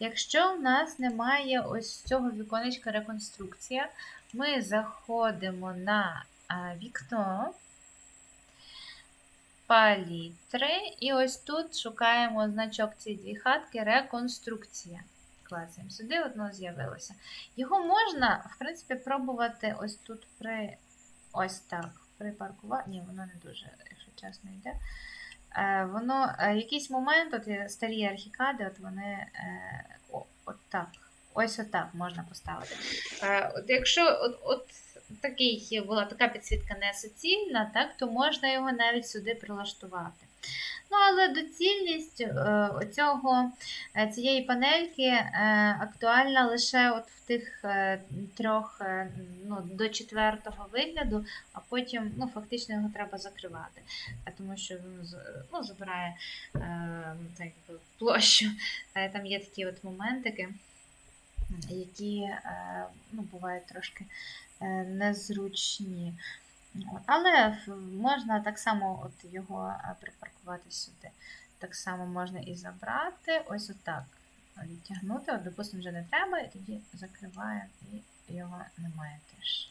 Якщо в нас немає ось цього віконечка реконструкція, ми заходимо на вікно, палітри, і ось тут шукаємо значок цієї дві хатки реконструкція. Клацаємо сюди, одно з'явилося. Його можна, в принципі, пробувати ось тут при ось так. Припаркувати. Ні, воно не дуже, якщо чесно, йде. Е, воно е, якийсь момент, от старі архікади, от вони е, от так. Ось отак можна поставити. Е, от якщо от, от такий була така підсвітка не суцільна, так, то можна його навіть сюди прилаштувати. Ну, але доцільність е, оцього, е, цієї панельки е, актуальна лише от в тих трьох ну, до четвертого вигляду, а потім ну, фактично його треба закривати, тому що він ну, забирає так, площу. Там є такі от моментики, які ну, бувають трошки незручні. Але можна так само от його е, припаркувати сюди. Так само можна і забрати, ось отак відтягнути. От, допустимо, вже не треба, і тоді закриваємо і його немає теж.